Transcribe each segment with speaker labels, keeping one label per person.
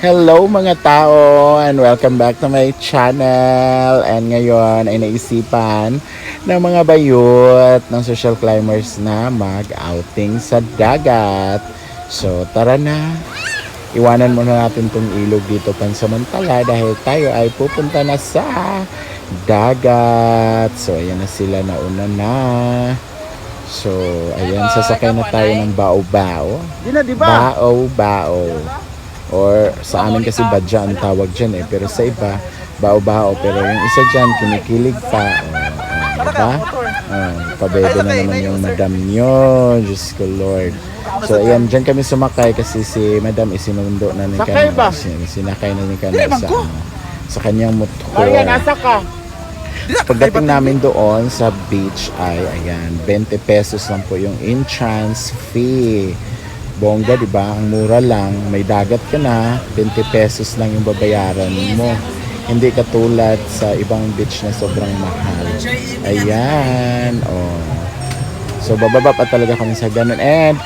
Speaker 1: Hello mga tao and welcome back to my channel and ngayon ay naisipan ng mga bayot ng social climbers na mag-outing sa dagat. So tara na, iwanan muna natin tong ilog dito pansamantala dahil tayo ay pupunta na sa dagat. So ayan na sila nauna na. So ayan, sasakay na tayo ng bao-bao. Bao-bao. Or sa amin kasi badya ang tawag dyan eh. Pero sa iba, bao-bao. Pero yung isa dyan, kinikilig pa. Diba? Oh, pabebe na naman yung madam nyo. Diyos ko Lord. So ayan, dyan kami sumakay kasi si madam isinundo na ni? Sin- Sinakay na ni Kana
Speaker 2: Di,
Speaker 1: sa, ano, sa kanyang motor. Pagdating namin doon sa beach ay ayan, 20 pesos lang po yung entrance fee. Bongga, di ba? Ang mura lang, may dagat ka na, 20 pesos lang yung babayaran mo. Hindi katulad sa ibang beach na sobrang mahal. Ayan, oh. So bababa pa talaga kami sa ganun. And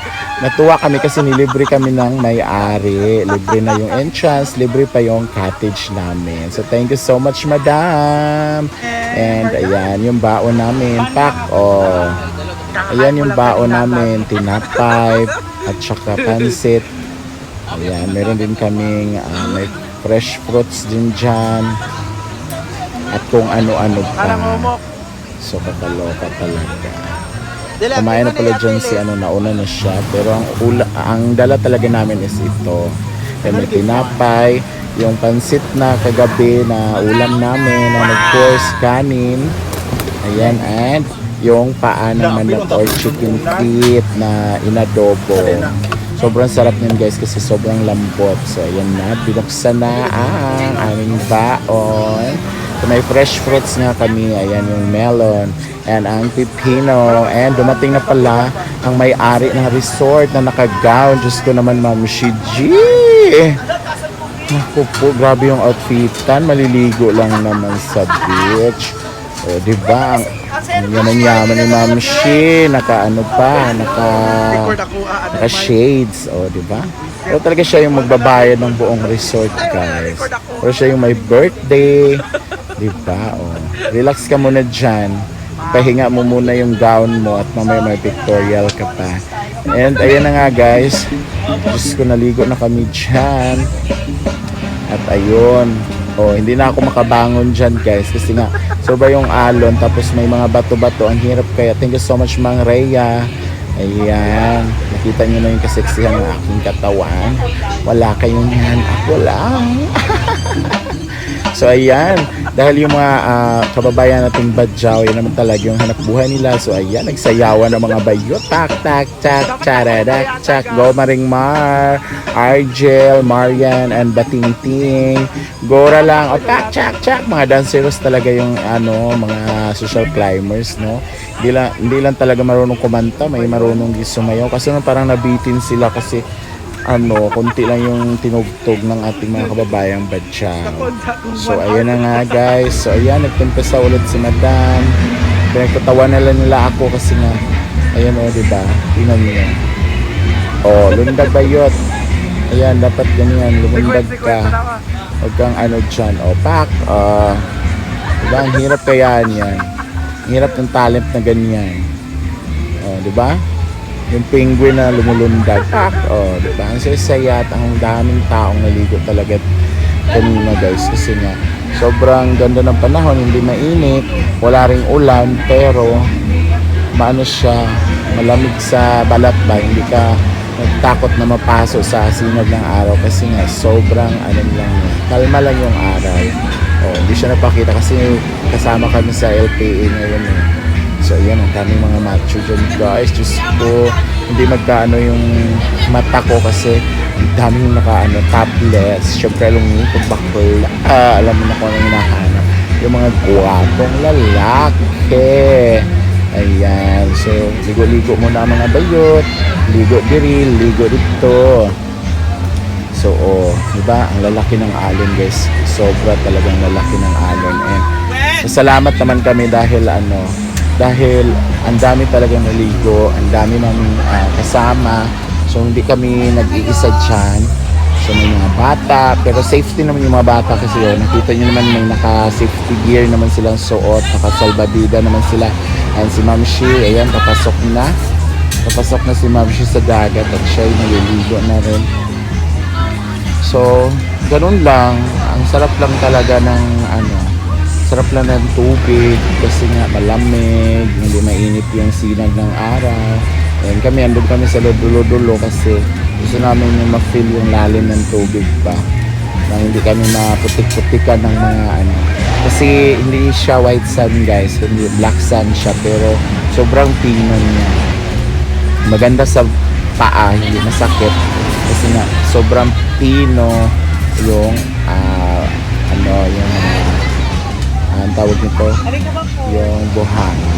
Speaker 1: natuwa kami kasi nilibre kami ng may-ari. Libre na yung entrance, libre pa yung cottage namin. So thank you so much, madam. And ayan, yung baon namin, pak, oh. Ayan yung baon namin, tinapay, at saka pansit. Ayan, meron din kaming ah, may fresh fruits din dyan. At kung ano-ano pa. So, kakaloka talaga. Kumain na pala dyan si ano, nauna na siya. Pero ang, ula, ang dala talaga namin is ito. Kaya may tinapay, yung pansit na kagabi na ulam namin na nag-course kanin. Ayan, and yung paa ng manok or chicken feet na inadobo. Sobrang sarap niyan guys kasi sobrang lambot. So ayan na, binuksan na ang aming baon. So, may fresh fruits nga kami. Ayan yung melon and ang pipino. And dumating na pala ang may-ari ng resort na naka-gown. Diyos ko naman, Ma'am Shiji. Naku po, grabe yung outfitan. Maliligo lang naman sa beach. O, di ba? Ang, ang yaman ni Ma'am Shi. Naka ano pa, naka,
Speaker 2: ah, ano,
Speaker 1: naka shades. O, di ba? Pero talaga siya yung magbabayad ng buong resort, guys. Pero siya yung may birthday. Di ba? O, relax ka muna dyan. Pahinga mo muna yung gown mo at mamaya may pictorial ka pa. And ayan na nga guys. Diyos ko naligo na kami dyan. At ayun. Oh, hindi na ako makabangon dyan guys kasi nga sobra yung alon tapos may mga bato-bato ang hirap kaya. Thank you so much Mang Rhea. Ayan nakita nyo na yung kaseksihan ng aking katawan. Wala kayong yan ako lang So ayan, dahil yung mga ah, kababayan nating Badjaw, yun naman talaga yung hanap buhay nila. So ayan, nagsayawan ng mga bayo. Tak, tak, tak, charadak, chak, go Maring Mar, Argel, Marian, and Batingting. Gora lang, o tak, chak, chak. Mga dancers talaga yung ano, mga social climbers, no? Hindi lang, hindi lang talaga marunong kumanta, may marunong sumayaw. Kasi parang nabitin sila kasi ano, konti lang yung tinugtog ng ating mga kababayang Badyaw. So, ayan na nga guys. So, ayan, nagpimpesa ulit si Madam. Pinagtatawa nila nila ako kasi nga, ayan o, di ba? Tingnan niyo. Oh, lundag bayot. Ayan, dapat ganyan, lumundag ka. Huwag kang ano dyan. O, pak. Uh, diba, ang hirap kaya niyan. Ang hirap ng talent na ganyan. O, di ba? Yung penguin na lumulundag. Pak. O, di ba? Ang saya ang daming taong naligo talaga kanina guys kasi nga sobrang ganda ng panahon hindi mainit wala ring ulan pero maano siya malamig sa balat ba hindi ka nagtakot na mapaso sa sinag ng araw kasi nga sobrang ano lang kalma lang yung araw oh, hindi siya napakita kasi kasama kami sa LPA ngayon eh. So ayan ang daming mga macho dyan. Guys Diyos ko hindi magkaano yung mata ko kasi ang dami yung nakaano tablets syempre lumikot bakla ah, alam mo na kung anong hinahanap. Yung mga guwapong lalaki. Ayan so ligo-ligo muna ang mga bayot. Ligo diri ligo dito. So oh di ba ang lalaki ng alon guys. Sobra talagang lalaki ng alon. And salamat naman kami dahil ano dahil ang dami talagang naligo ang dami namin ah, kasama so hindi kami nag-iisa dyan So mga bata, pero safety naman yung mga bata kasi yun. Nakita nyo naman may naka-safety gear naman silang suot, naka-salbadida naman sila. And si Ma'am Shi, ayan, papasok na. Papasok na si Ma'am Shi sa dagat at siya ay naliligo na rin. So, ganun lang. Ang sarap lang talaga ng ano, sarap lang ng tubig kasi nga malamig, hindi mainit yung sinag ng araw. And kami, andun kami sa dulo-dulo kasi gusto namin yung ma-feel yung lalim ng tubig ba. Na hindi kami maputik-putikan ng mga ano. Kasi hindi siya white sun guys, hindi black sun siya pero sobrang pino niya. Maganda sa paa, hindi masakit. Kasi nga, sobrang pino yung ah, ano, yung uh, tawag nito, yung buhangin.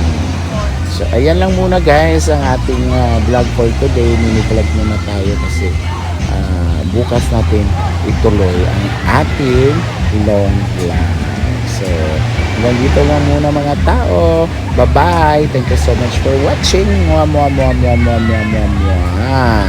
Speaker 1: So, ayan lang muna guys ang ating ah, vlog for today. Mini-vlog muna tayo kasi ah, bukas natin ituloy ang ating long live. So, hanggang dito lang muna mga tao. Bye-bye. Thank you so much for watching. Mwah, mwah, mwah, mwah, mwah, mwah, mwah, mwah.